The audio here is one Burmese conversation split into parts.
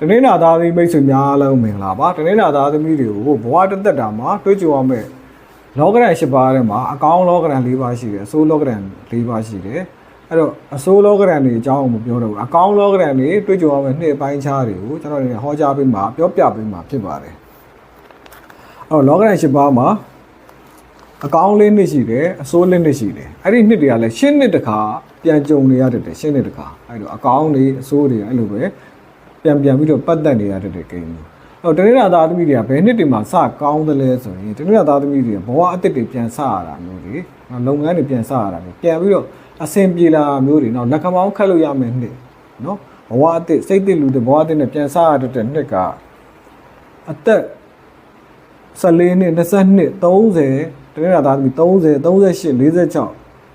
တနင်္လာသားသမီးမိတ်ဆွေများအားလုံးမင်္ဂလာပါတနင်္လာသားသမီးတွေကိုဘဝတစ်သက်တာမှာတွေးကြုံရမယ့်လောကရန်၈ပါးထဲမှာအကောင်းလောကရန်၄ပါးရှိတယ်အဆိုးလောကရန်၄ပါးရှိတယ်အဲ့တော့အဆိုးလောကရန်တွေအကြောင်းမပြောတော့ဘူးအကောင်းလောကရန်တွေတွေးကြုံရမယ့်နှစ်ပိုင်းခြားတွေကိုကျွန်တော်တို့ဟောကြားပေးမှာပြောပြပေးမှာဖြစ်ပါတယ်အဲ့တော့လောကရန်၈ပါးမှာအကောင်းလေးနှစ်ရှိတယ်အဆိုးလေးနှစ်ရှိတယ်အဲ့ဒီနှစ်တွေကလည်းရှင်းနှစ်တစ်ခါပြန်ကြုံနေရတတ်တယ်ရှင်းနှစ်တစ်ခါအဲ့တော့အကောင်းတွေအဆိုးတွေအဲ့လိုပဲ ပြန်ပြန်ပြီးတော့ပတ်သက်နေရတဲ့ကိန်းမျိုးအဲ့တော့တနင်္လာသားသမီးတွေကဘယ်နှစ်တင်မှာစကောင်းတယ်လဲဆိုရင်တနင်္လာသားသမီးတွေကဘဝအသစ်တွေပြန်စရတာမျိုးတွေနော်လုပ်ငန်းတွေပြန်စရတာမျိုးပြန်ပြီးတော့အဆင်ပြေလာမျိုးတွေနော်လက်ခမောင်းခတ်လို့ရမယ်နှစ်နော်ဘဝအသစ်စိတ်သစ်လူတွေဘဝအသစ်နဲ့ပြန်စရတဲ့နှစ်ကအသက်14နှစ်22 30တနင်္လာသားသမီး30 38 46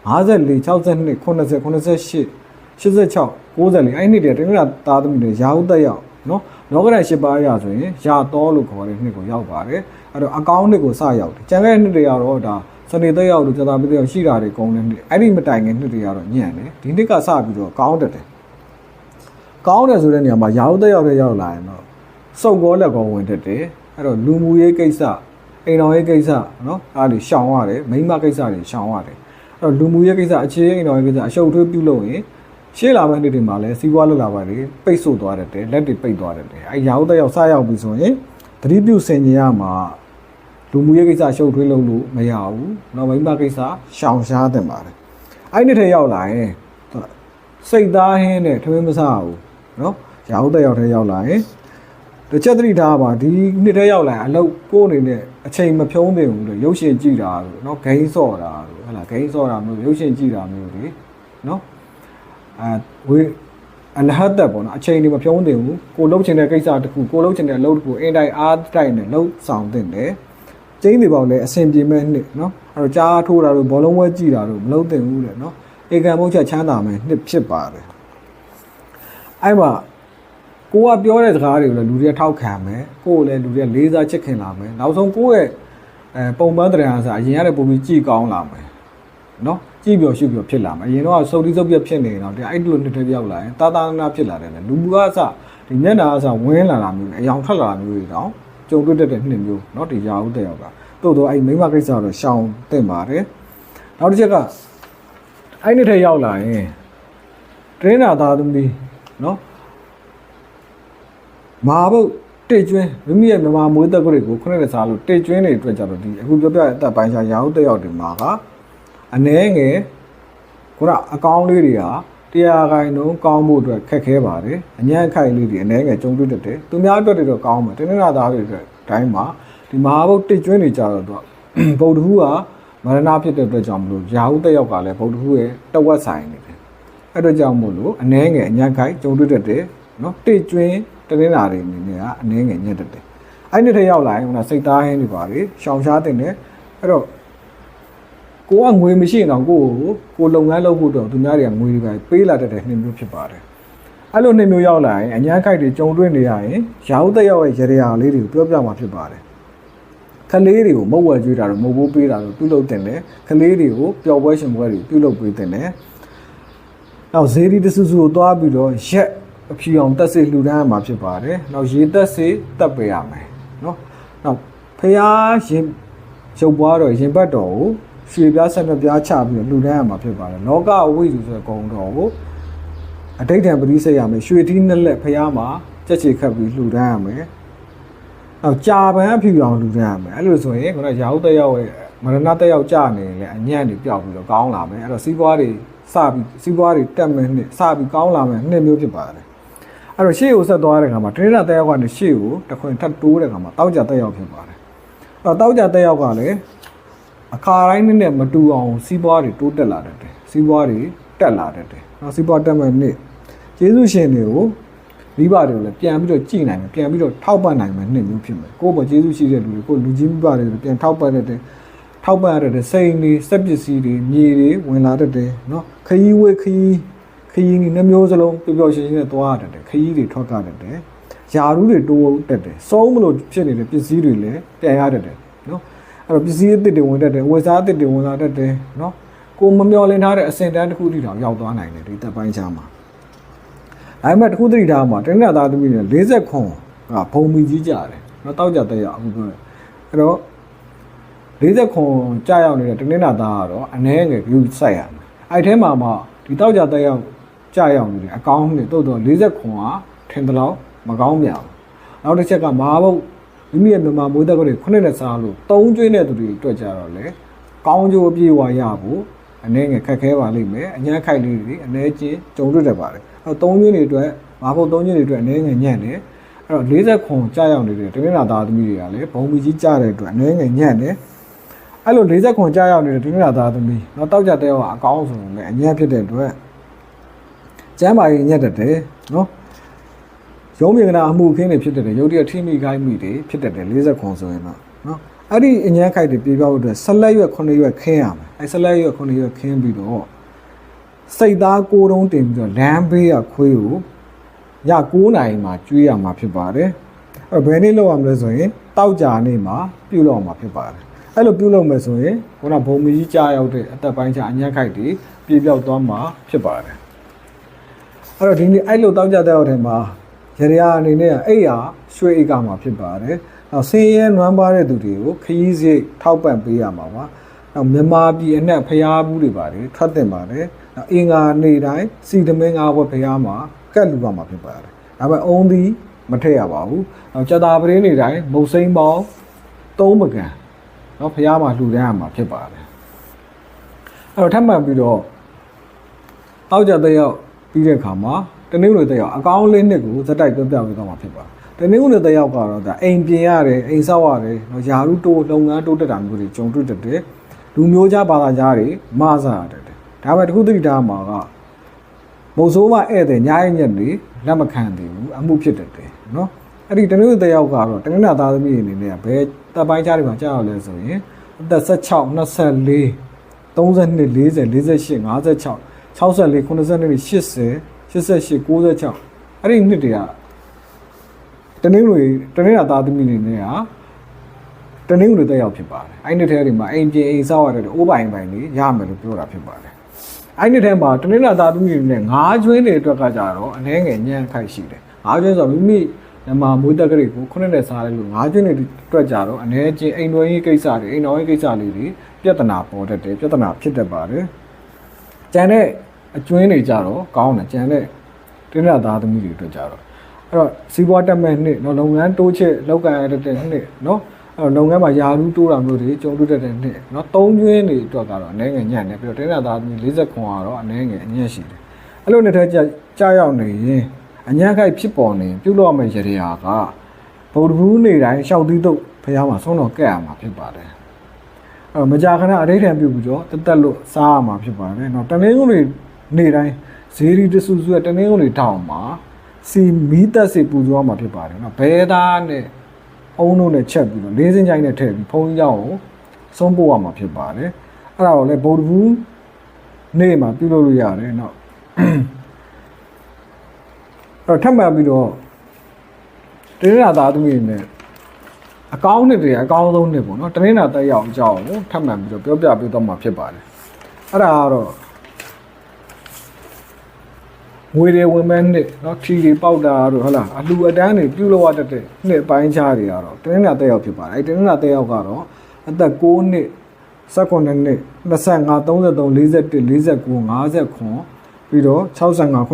54 62 80 88 86 94အဲ့နှစ်တည်းတနင်္လာသားသမီးတွေရာဟုတက်ရောက်နော်လောကရန်၈ပါးရဆိုရင်ရာတော်လို့ခေါ်တဲ့နှစ်ကိုရောက်ပါတယ်အဲ့တော့အကောင်းနှစ်ကိုစရောက်တယ်ကျန်တဲ့နှစ်တွေကတော့ဒါစနေတက်ရောက်လို့ဇာတာပိတက်ရောက်ရှိတာတွေကုန်တဲ့နှစ်အဲ့ဒီမတိုင်ခင်နှစ်တွေကတော့ညံ့တယ်ဒီနှစ်ကစပြီးတော့ကောင်းတတ်တယ်ကောင်းတယ်ဆိုတဲ့နေရာမှာရာဟုတက်ရောက်တဲ့ရောက်လာရင်တော့စုပ်ကောလက်ကောဝင်တတ်တယ်အဲ့တော့လူမှုရေးကိစ္စအိမ်တော်ရေးကိစ္စနော်အားတွေရှောင်ရတယ်မိန်းမကိစ္စတွေရှောင်ရတယ်အဲ့တော့လူမှုရေးကိစ္စအခြေအိမ်တော်ရေးကိစ္စအရှုပ်ထွေးပြုလုပ်ရင် ရှေ့လာမယ့်နေ့တွေမှာလည်းစီးပွားလှလာပါလေပိတ်ဆို့သွားတတ်တယ်လက်တွေပိတ်သွားတတ်တယ်အဲရာဟုတက်ရောက်စရောက်ပြီဆိုရင်သတိပြုစင်ကြရမှာလူမှုရေးကိစ္စရှုပ်ထွေးလုပ်လို့မရဘူး။နောက်မိမကိစ္စရှောင်ရှားတင်ပါတယ်။အဲ့ဒီထဲရောက်လာရင်စိတ်သားဟင်းနဲ့ထမင်းမစားဘူးနော်။ရာဟုတက်ရောက်ထဲရောက်လာရင်တစ်ချက်သတိထားပါဒီနှစ်ထဲရောက်လာရင်အလုပ်ကိုအနေနဲ့အချိန်မဖြုံးသင့်ဘူးလို့ရုပ်ရှင်ကြည့်တာလို့နော်ဂိမ်းစော့တာလို့ဟဲ့လားဂိမ်းစော့တာမျိုးရုပ်ရှင်ကြည့်တာမျိုးတွေနော် အဲဝေးအလဟတ်တက်ပေါ့နော်အချိန်တွေမဖြုံးတင်ဘူးကိုလှုပ်ချင်တဲ့ကိစ္စတစ်ခုကိုလှုပ်ချင်တဲ့အလုပ်တစ်ခုအင်တိုင်းအားတိုက်နဲ့လှုပ်ဆောင်တင်တယ်ကျင်းတွေပေါ့လေအဆင်ပြေမဲ့နှစ်နော်အဲ့တော့ကြားထိုးတာတို့ဘောလုံးပွဲကြည့်တာတို့မလုပ်တင်ဘူးတဲ့နော်ဧကံမုတ်ချက်ချမ်းသာမဲ့နှစ်ဖြစ်ပါတယ်အဲ့မှာကိုကပြောတဲ့စကားတွေကိုလည်းလူတွေကထောက်ခံမယ်ကိုကိုလည်းလူတွေကလေးစားချစ်ခင်လာမယ်နောက်ဆုံးကိုရဲ့အဲပုံပန်းတရားအစားအရင်ကတည်းကပုံပြီးကြည်ကောင်းလာမယ် နော်ကြည့်ပြောရှုပြောဖြစ်လာမယ်အရင်တော့စုပ်တိစုပ်ပြက်ဖြစ်နေတော့ဒီအဲ့ဒီလိုနှစ်ထပ်ရောက်လာရင်တာတာနာဖြစ်လာတယ်လေလူမှုကအစဒီမျက်နှာအစဝင်းလာတာမျိုးအယောင်ထွက်လာတာမျိုးတွေတော့ကြုံတွေ့တတ်တဲ့နှစ်မျိုးနော်ဒီရာဟုတဲ့ရောက်ကတို့တော့အဲ့မိမကိစ္စတော့ရှောင်တင့်ပါတယ်နောက်တစ်ချက်ကအဲ့နှစ်ထပ်ရောက်လာရင်တင်းနာသားသမီးနော်မာဘုတ်တိတ်ကျွင်းမိမိရဲ့မြမမွေးသက်ကိုယ်ကိုခုနှစ်လက်စားလို့တိတ်ကျွင်းတွေအတွက်ကြတော့ဒီအခုပြောပြတဲ့အသက်ပိုင်းခြားရာဟုတဲ့ရောက်ဒီမှာက အနည်းငယ်ခုနအကောင်းလေးတွေကတရားခိုင်နှုန်းကောင်းဖို့အတွက်ခက်ခဲပါတယ်အညံ့ခိုင်လေးတွေအနည်းငယ်ကြုံတွေ့တတ်တယ်သူများအတွက်တွေတော့ကောင်းမှာတင်းနေတာသားတွေအတွက်တိုင်းမှာဒီမဟာဘုတ်တစ်ကျွန်းတွေကြတော့သူဗုဒ္ဓဟူးကမရဏဖြစ်တဲ့အတွက်ကြောင့်မလို့ရာဟုတက်ရောက်ကလည်းဗုဒ္ဓဟူးရဲ့တဝက်ဆိုင်နေတယ်အဲ့တော့ကြောင့်မို့လို့အနည်းငယ်အညံ့ခိုင်ကြုံတွေ့တတ်တယ်နော်တစ်ကျွန်းတင်းနေတာတွေအနေနဲ့ကအနည်းငယ်ညက်တတ်တယ်အဲ့ဒီထက်ရောက်လာရင်ဟိုနစိတ်သားဟင်းတွေပါလေရှောင်ရှားတင်တယ်အဲ့တော့ ကိုကငွေမရှိရင်တော့ကိုကိုကိုလုပ်ငန်းလုပ်ဖို့တော့သူများတွေကငွေတွေပဲပေးလာတတ်တဲ့နှင်းမျိုးဖြစ်ပါတယ်အဲ့လိုနှင်းမျိုးရောက်လာရင်အញ្ញမ်းခိုက်တွေကြုံတွေ့နေရရင်ရာဟုတက်ရောက်ရဲ့ရေရာလေးတွေကိုပြောပြမှာဖြစ်ပါတယ်ခလေးတွေကိုမုတ်ဝဲကျွေးတာတော့မုတ်ဘိုးပေးတာတော့ပြုလုပ်တင်တယ်ခလေးတွေကိုပျော်ပွဲရှင်ပွဲတွေပြုလုပ်ပေးတင်တယ်နောက်ဇေဒီတဆူဆူကိုသွားပြီးတော့ရက်အဖြူအောင်တက်စေလှူဒန်းရမှာဖြစ်ပါတယ်နောက်ရေတက်စေတက်ပေးရမယ်နော်နောက်ဖះရင်ရုပ်ပွားတော့ရင်ဘတ်တော်ကို ရွှေပြားဆက်နှစ်ပြားချပြီးတော့လှူဒန်းရမှာဖြစ်ပါတယ်လောကအဝိဇ္ဇူဆိုတဲ့ဂုံတော်ကိုအတိတ်တံပရိစိတ်ရမယ်ရွှေတီးနှစ်လက်ဖျားမှာကြက်ချေခတ်ပြီးလှူဒန်းရမယ်နောက်ကြာပန်းအဖြူအောင်လှူဒန်းရမယ်အဲ့လိုဆိုရင်ခုနကရာဟုတက်ရောက်ရဲ့မရဏတက်ရောက်ကြနေရင်လည်းအညံ့တွေပျောက်ပြီးတော့ကောင်းလာမယ်အဲ့တော့စီးပွားတွေစပြီးစီးပွားတွေတက်မယ်နှစ်စပြီးကောင်းလာမယ်နှစ်မျိုးဖြစ်ပါတယ်အဲ့တော့ရှေ့ကိုဆက်သွားတဲ့ခါမှာတရင်းတက်ရောက်ကနေရှေ့ကိုတစ်ခွင်ထပ်တိုးတဲ့ခါမှာတောက်ကြတက်ရောက်ဖြစ်ပါတယ်အဲ့တော့တောက်ကြတက်ရောက်ကလည်း အခါတိုင်းနဲ့နဲ့မတူအောင်စီးပွားတွေတိုးတက်လာတတ်တယ်စီးပွားတွေတက်လာတတ်တယ်နော်စီးပွားတက်မဲ့နေ့ကျေးဇူးရှင်တွေကိုမိဘတွေကိုလည်းပြန်ပြီးတော့ကြည်နိုင်မယ်ပြန်ပြီးတော့ထောက်ပံ့နိုင်မယ်နှစ်မျိုးဖြစ်မယ်ကိုယ့်ဘောကျေးဇူးရှိတဲ့လူတွေကိုလူကြီးမိဘတွေကိုပြန်ထောက်ပံ့တတ်တယ်ထောက်ပံ့ရတဲ့စိန်တွေစက်ပစ္စည်းတွေမြေတွေဝင်လာတတ်တယ်နော်ခရီးဝဲခရီးခရီးနှမျိုးစလုံးပျော်ပျော်ရွှင်ရွှင်နဲ့သွားရတတ်တယ်ခရီးတွေထွက်ကြတတ်တယ်ယာရုတွေတိုးတက်တယ်စုံးမလို့ဖြစ်နေတဲ့ပစ္စည်းတွေလည်းပြန်ရတတ်တယ်နော် အဲ့တော့ပစ္စည်းအသစ်တွေဝင်တတ်တယ်ဝယ်စားအသစ်တွေဝင်လာတတ်တယ်နော်ကိုမမျောလင်းထားတဲ့အစင်တန်းတစ်ခုတိတောင်ရောက်သွားနိုင်တယ်ဒီသက်ပိုင်းချာမှာအဲ့မဲ့တစ်ခုတိတောင်မှာတင်းနာသားသမီးတွေ49ကဘုံမီကြီးကြတယ်နော်တောက်ကြတဲ့ရအခုပြောတယ်အဲ့တော့49ကြာရောက်နေတဲ့တင်းနာသားကတော့အနည်းငယ်ယူဆိုင်ရမယ်အဲ့ထဲမှာမှဒီတောက်ကြတဲ့ရောက်ကြာရောက်နေတယ်အကောင်းနေတော့49ကထင်တယ်လို့မကောင်းပြန်ဘူးနောက်တစ်ချက်ကမဟာဘုတ် မိမိရဲ့မြန်မာမိုးသက်ခွက်တွေခုနှစ်နဲ့စားလို့သုံးကျွေးတဲ့သူတွေတွေ့ကြတော့လေကောင်းကျိုးအပြည့်ဝရဖို့အနေငယ်ခက်ခဲပါလိမ့်မယ်အညာခိုက်လေးတွေအနေချင်းကြုံတွေ့တတ်ပါတယ်အဲသုံးကျွေးတွေအတွက်မာဖို့သုံးကျွေးတွေအတွက်အနေငယ်ညံ့တယ်အဲ့တော့40ခွန်ကြာရောက်နေတဲ့တမင်နာသားသမီးတွေကလည်းဘုံမီကြီးကြတဲ့အတွက်အနေငယ်ညံ့တယ်အဲ့လို40ခွန်ကြာရောက်နေတဲ့တမင်နာသားသမီးတော့တောက်ကြတဲ့ဟောအကောင်းဆုံးလည်းအညာဖြစ်တဲ့အတွက်ကျမ်းပါရင်ညက်တတ်တယ်နော် ရုံးမြင်္ဂလာအမှုခင်းတွေဖြစ်တဲ့ရုပ်တရက်ထိမိခိုင်းမိတွေဖြစ်တဲ့40ခွန်ဆိုရင်တော့နော်အဲ့ဒီအញ្ញမ်းခိုက်တွေပြေးပြောက်အတွက်ဆက်လက်ရွက်9ရွက်ခင်းရမယ်အဲ့ဆက်လက်ရွက်9ရွက်ခင်းပြီးတော့စိတ်သားကိုတုံးတင်ပြီးတော့လမ်းဘေးရခွေးကိုည9နာရီမှာကျွေးရမှာဖြစ်ပါတယ်အဲ့ဘယ်နေ့လောက်ရမလဲဆိုရင်တောက်ကြနေ့မှာပြုတ်လောက်မှာဖြစ်ပါတယ်အဲ့လိုပြုတ်လောက်မယ်ဆိုရင်ခုနဘုံမကြီးကြားရောက်တဲ့အသက်ပိုင်းချအញ្ញမ်းခိုက်တွေပြေးပြောက်သွားမှာဖြစ်ပါတယ်အဲ့တော့ဒီနေ့အဲ့လိုတောက်ကြတဲ့အောက်ထဲမှာ ရရအနေနဲ့အဲ့ရရွှေဧကမှာဖြစ်ပါတယ်။နောက်ဆင်းရဲနွမ်းပါတဲ့သူတွေကိုခရီးစိတ်ထောက်ပံ့ပေးရမှာပါ။နောက်မြန်မာပြည်အနှံ့ဖျားဘူးတွေပါတယ်ထွက်တင်ပါတယ်။နောက်အင်္ဂါနေ့တိုင်းစီတမင်းငါးဘွဲ့ဖျားမှာကတ်လူပါမှာဖြစ်ပါတယ်။ဒါပေမဲ့အုံသီးမထည့်ရပါဘူး။နောက်ကြတာပရင်းနေ့တိုင်းမုတ်စိမ်းပေါင်းသုံးပကံနော်ဖျားမှာလှူဒန်းရမှာဖြစ်ပါတယ်။အဲ့တော့ထပ်မံပြီးတော့အောက်ကြတဲ့ရောက်ပြီးတဲ့အခါမှာ တနင်္ဂနွေတစ်ယောက်အကောင်းလေးနှစ်ကိုဇက်တိုက်ပြောပြပေးသွားမှာဖြစ်ပါတယ်တနင်္ဂနွေတစ်ယောက်ကတော့ဒါအိမ်ပြင်ရတယ်အိမ်ဆောက်ရတယ်ယာရုတိုးလုပ်ငန်းတိုးတက်တာမျိုးတွေကြုံတွေ့တတ်တယ်လူမျိုးကြားဘာသာကြားတွေမဆန်တတ်တယ်ဒါပေမဲ့တခုတတိထားမှာကမုတ်ဆိုးမဧည့်သည်ညာရဲ့ညက်တွေလက်မခံသေးဘူးအမှုဖြစ်တတ်တယ်နော်အဲ့ဒီတနင်္ဂနွေတစ်ယောက်ကတော့တနင်္ဂနွေသားသမီးအနေနဲ့ကဘယ်တပ်ပိုင်းကြားတွေမှာကြားရလဲဆိုရင်အသက်16 24 32 40 48 56 64 82 80 88 96အဲ့ဒီနှစ်တွေကတနင်္ဂနွေတနင်္လာသားသမီးအနေနဲ့ကတနင်္ဂနွေတစ်ယောက်ဖြစ်ပါတယ်အဲ့ဒီနှစ်ထဲတွေမှာအိမ်ပြင်အိမ်ဆောက်ရတဲ့အိုးပိုင်ပိုင်လေးရမယ်လို့ပြောတာဖြစ်ပါတယ်အဲ့ဒီနှစ်ထဲမှာတနင်္လာသားသမီးတွေနဲ့ငါးကျွင်းတွေအတွက်ကကြတော့အနည်းငယ်ညံ့ခိုက်ရှိတယ်ငါးကျွင်းဆိုတော့မိမိမြန်မာမွေးတက်ကလေးကိုခုနှစ်နဲ့စားတယ်လို့ငါးကျွင်းတွေအတွက်ကြတော့အနည်းချင်းအိမ်တော်ရေးကိစ္စတွေအိမ်တော်ရေးကိစ္စလေးတွေပြဿနာပေါ်တတ်တယ်ပြဿနာဖြစ်တတ်ပါတယ်ကျန်တဲ့ အကျွင်းတွေကြတော့ကောင်းတယ်ကျန်တဲ့တင်းရသားသမီးတွေအတွက်ကြတော့အဲ့တော့စီးပွားတက်မဲ့နှစ်နော်လုပ်ငန်းတိုးချဲ့လောက်ကန်ရတဲ့နှစ်နော်အဲ့တော့လုပ်ငန်းမှာယာရူးတိုးတာမျိုးတွေကြုံတွေ့တဲ့နှစ်နော်သုံးကျွင်းတွေအတွက်ကတော့အနည်းငယ်ညံ့တယ်ပြီးတော့တင်းရသားသမီး40ခွန်ကတော့အနည်းငယ်အညံ့ရှိတယ်အဲ့လိုနဲ့တည်းကြာရောက်နေရင်အညံ့ခိုက်ဖြစ်ပေါ်နေပြုလို့ရမယ့်ရည်ရာကဗုဒ္ဓဘူးနေတိုင်းရှောက်သီးတုတ်ဖះမှာဆုံးတော်ကဲ့ရမှာဖြစ်ပါတယ်အဲ့တော့မကြာခဏအဋိဌံပြုပြီးတော့တက်တက်လို့စားရမှာဖြစ်ပါတယ်နော်တနင်္ဂနွေ နေ့တိုင်းဇေရီတဆူဆူကတနင်္ဂနွေထောင်မှာစီမီးသက်စီပူဇော်မှာဖြစ်ပါတယ်နော်ဘဲသားနဲ့အုံတို့နဲ့ချက်ပြီးတော့လေးစင်းချိုင်းနဲ့ထည့်ပြီးဖုံးရောက်ကိုဆုံးပို့ရမှာဖြစ်ပါတယ်အဲ့ဒါတော့လေဗုဒ္ဓဘူးနေ့မှာပြုလုပ်လို့ရတယ်နော်အဲ့တော့ထပ်မှန်ပြီးတော့တင်းနာသားသမီးနဲ့အကောင်းနှစ်တွေအကောင်းဆုံးနှစ်ပေါ့နော်တင်းနာတက်ရအောင်ကြောင်းကိုထပ်မှန်ပြီးတော့ပြောပြပေးတော့မှာဖြစ်ပါတယ်အဲ့ဒါကတော့ ငွေတွေဝင်မဲ့နှစ်နော်ထီတွေပေါက်တာတို့ဟုတ်လားအလူအတန်းတွေပြုတ်လောက်တတ်တဲ့နှစ်ပိုင်းခြားတွေကတော့တင်းနေတာတက်ရောက်ဖြစ်ပါတယ်အဲတင်းနေတာတက်ရောက်ကတော့အသက်6နှစ်18နှစ်25 33 41 49 50ပြီးတော့65 83 81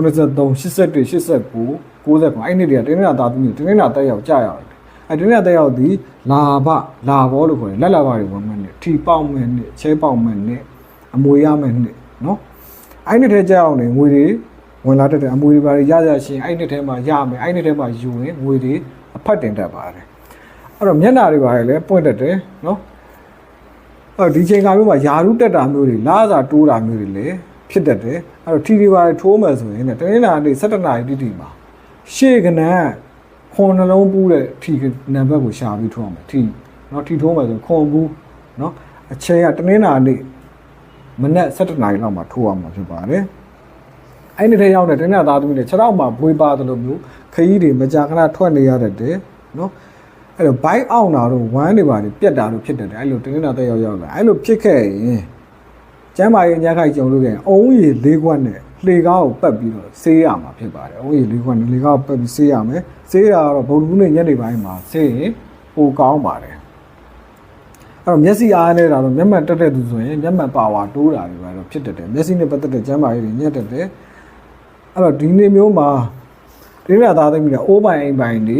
89 90အဲ့နှစ်တွေကတင်းနေတာသားသမီးတင်းနေတာတက်ရောက်ကြရတယ်အဲ့တင်းနေတာတက်ရောက်ဒီလာဘလာဘောလို့ခေါ်တယ်လက်လာဘတွေဝင်မဲ့နှစ်ထီပေါက်မဲ့နှစ်ချဲပေါက်မဲ့နှစ်အမွေရမဲ့နှစ်နော်အဲ့နှစ်ထဲကြောက်နေငွေတွေ ဝင်လာတတ်တယ်အမွေတွေပါရရရှင်အဲ့နှစ်ထဲမှာရမယ်အဲ့နှစ်ထဲမှာယူရင်ငွေတွေအဖတ်တင်တတ်ပါတယ်အဲ့တော့မျက်နှာတွေပါလေပွင့်တတ်တယ်နော်အဲ့ဒီချိန်ကမျိုးမှာယာရုတက်တာမျိုးတွေလာစာတိုးတာမျိုးတွေလည်းဖြစ်တတ်တယ်အဲ့တော့ထီတွေပါထိုးမယ်ဆိုရင်တနင်္လာနေ့17နာရီတိတိမှာရှေ့ကနန်းခွန်နှလုံးပူးတဲ့ထီနံပါတ်ကိုရှာပြီးထိုးအောင်မယ်ထီနော်ထီထိုးမယ်ဆိုခွန်ဘူးနော်အချိန်ကတနင်္လာနေ့မနက်17နာရီလောက်မှာထိုးအောင်မှာဖြစ်ပါတယ် အဲ့ဒီထဲရောက်တဲ့တနက်သားသမီးတွေခြေထောက်မှာဘွေးပါတယ်လို့မျိုးခရီးတွေမကြာခဏထွက်နေရတဲ့တဲ့နော်အဲ့တော့ဘိုက်အောင်တာတို့ဝမ်းတွေပါတွေပြက်တာတို့ဖြစ်တယ်အဲ့လိုတင်းနေတာတက်ရောက်ရောက်လာအဲ့လိုဖြစ်ခဲ့ရင်ကျမ်းမာရေးညခိုက်ကြုံလို့ခဲ့ရင်အုံးရည်၄ခွက်နဲ့လေကားကိုပတ်ပြီးတော့ဆေးရမှာဖြစ်ပါတယ်အုံးရည်၄ခွက်နဲ့လေကားကိုပတ်ပြီးဆေးရမယ်ဆေးရတော့ဘုံဘူးနဲ့ညနေပိုင်းမှာဆေးရင်ပိုကောင်းပါတယ်အဲ့တော့မျက်စိအားနေတာတော့မျက်မှန်တက်တဲ့သူဆိုရင်မျက်မှန်ပါဝါတိုးတာတွေပါတော့ဖြစ်တတ်တယ်မျက်စိနဲ့ပတ်သက်တဲ့ကျမ်းမာရေးတွေညက်တတ်တယ် အဲ့တော့ဒီနေ့မျိုးမှာဒိဋ္ဌာသားသမီးကအိုးပိုင်အိမ်ပိုင်တွေ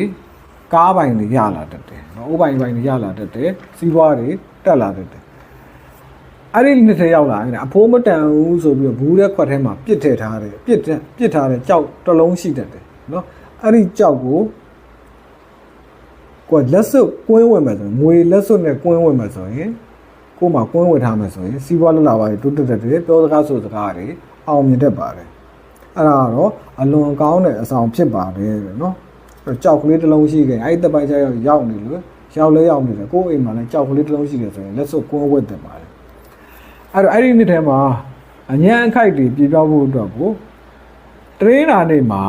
ကားပိုင်တွေရလာတတ်တယ်။နော်အိုးပိုင်အိမ်ပိုင်တွေရလာတတ်တယ်။စီးပွားတွေတက်လာတတ်တယ်။အဲ့ဒီနှစ်ထဲရောက်လာရင်အဖိုးမတန်ဘူးဆိုပြီးတော့ဘူးတဲ့ခွက်ထဲမှာပြစ်ထည့်ထားတယ်ပြစ်တဲ့ပြစ်ထားတဲ့ကြောက်တစ်လုံးရှိတတ်တယ်နော်အဲ့ဒီကြောက်ကိုကိုယ်လက်စွပ်ကွင်းဝင်မယ်ဆိုရင်ငွေလက်စွပ်နဲ့ကွင်းဝင်မယ်ဆိုရင်ကိုယ်မှာကွင်းဝင်ထားမယ်ဆိုရင်စီးပွားလလပါတွေတိုးတက်တက်တယ်ပြောစကားဆိုစကားတွေအောင်မြင်တတ်ပါတယ် အဲ့ဒါကတော့အလွန်ကောင်းတဲ့အဆောင်ဖြစ်ပါတယ်တဲ့နော်အဲ့တော့ကြောက်ကလေးတစ်လုံးရှိခဲ့အဲ့ဒီတစ်ပိုင်းကျရောက်ရောက်နေလို့ရောက်လဲရောက်နေတယ်ကိုယ့်အိမ်မှာလည်းကြောက်ကလေးတစ်လုံးရှိတယ်ဆိုရင်လက်စွပ်ကွင်းဝတ်တယ်ပါတယ်အဲ့တော့အဲ့ဒီနှစ်ထဲမှာအញ្ញံအခိုက်တွေပြေပြောက်ဖို့အတွက်ကိုတရင်းနာနေမှာ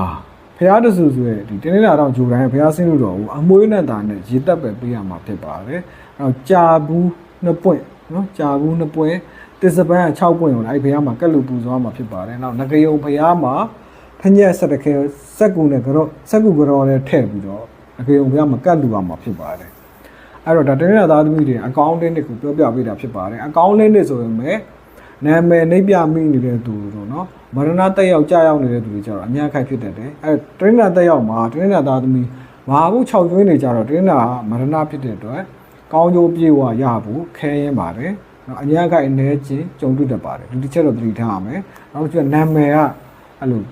ဖះတဆူဆိုရဲ့ဒီတင်းနေတာတော့ဂျိုတိုင်းဖះဆင်းလို့တော့ဘူးအမွှေးနဲ့တာနဲ့ရေတက်ပဲပေးရမှာဖြစ်ပါတယ်အဲ့တော့ကြာဘူးနှစ်ပွင့်နော်ကြာဘူးနှစ်ပွင့် တစ္ဆပန်က6ပွင့်ကိုလည်းအဲ့ဘုရားမှာကက်လူပူဇော်မှာဖြစ်ပါတယ်နောက်ငကယုံဘုရားမှာဖညက်ဆက်တခဲဆက်ကူနဲ့ကတော့ဆက်ကူကြော်နဲ့ထည့်ပြီးတော့ငကယုံဘုရားမှာကက်လူပါမှာဖြစ်ပါတယ်အဲ့တော့ဒါတနေ့သားသမီးတွေအကောင့်တင်းတွေကိုပြောပြပေးတာဖြစ်ပါတယ်အကောင့်လင်းတွေဆိုရင်မဲ့နာမည်နှိပ်ပြမိနေတဲ့သူတွေတော့နော်မရဏတက်ရောက်ကြာရောက်နေတဲ့သူတွေကြတော့အများခိုက်ဖြစ်တတ်တယ်အဲတရိနာတက်ရောက်မှာတရိနာသားသမီးမာဘူး6ကျွင်းနေကြတော့တရိနာမရဏဖြစ်တဲ့အတွက်ကောင်းကျိုးပြေဝရဖို့ခဲရင်ပါတယ် เนาะအများခိုက်အနေချင်းကြုံတွေ့တတ်ပါတယ်ဒီတစ်ချက်တော့သတိထားရမယ်နောက်ကျနာမည်ကအဲ့လို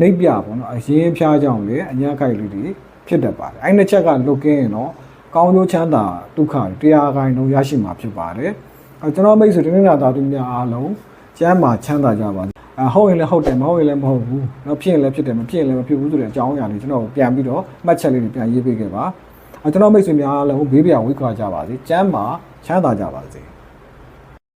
နှိပ်ပြပေါ့နော်အရင်ဖျားကြောင်လေအညာခိုက်လေးတွေဖြစ်တတ်ပါတယ်အဲ့နှစ်ချက်ကလုတ်ကင်းရင်တော့ကောင်းကျိုးချမ်းသာဒုက္ခတွေတရားခိုင်လုံးရရှိမှာဖြစ်ပါတယ်အဲကျွန်တော်မိတ်ဆွေတင်းနေတာသားသူများအားလုံးကျမ်းမာချမ်းသာကြပါစေအဟုတ်ရင်လည်းဟုတ်တယ်မဟုတ်ရင်လည်းမဟုတ်ဘူးเนาะဖြစ်ရင်လည်းဖြစ်တယ်မဖြစ်ရင်လည်းမဖြစ်ဘူးဆိုတဲ့အကြောင်းအရာလေးကျွန်တော်ပြန်ပြီးတော့မှတ်ချက်လေးတွေပြန်ရေးပေးခဲ့ပါအဲ ကျွန်တော်မိတ်ဆွေများအားလုံးဘေးပြဝိခွာကြပါစေကျမ်းမာချမ်းသာကြပါစေ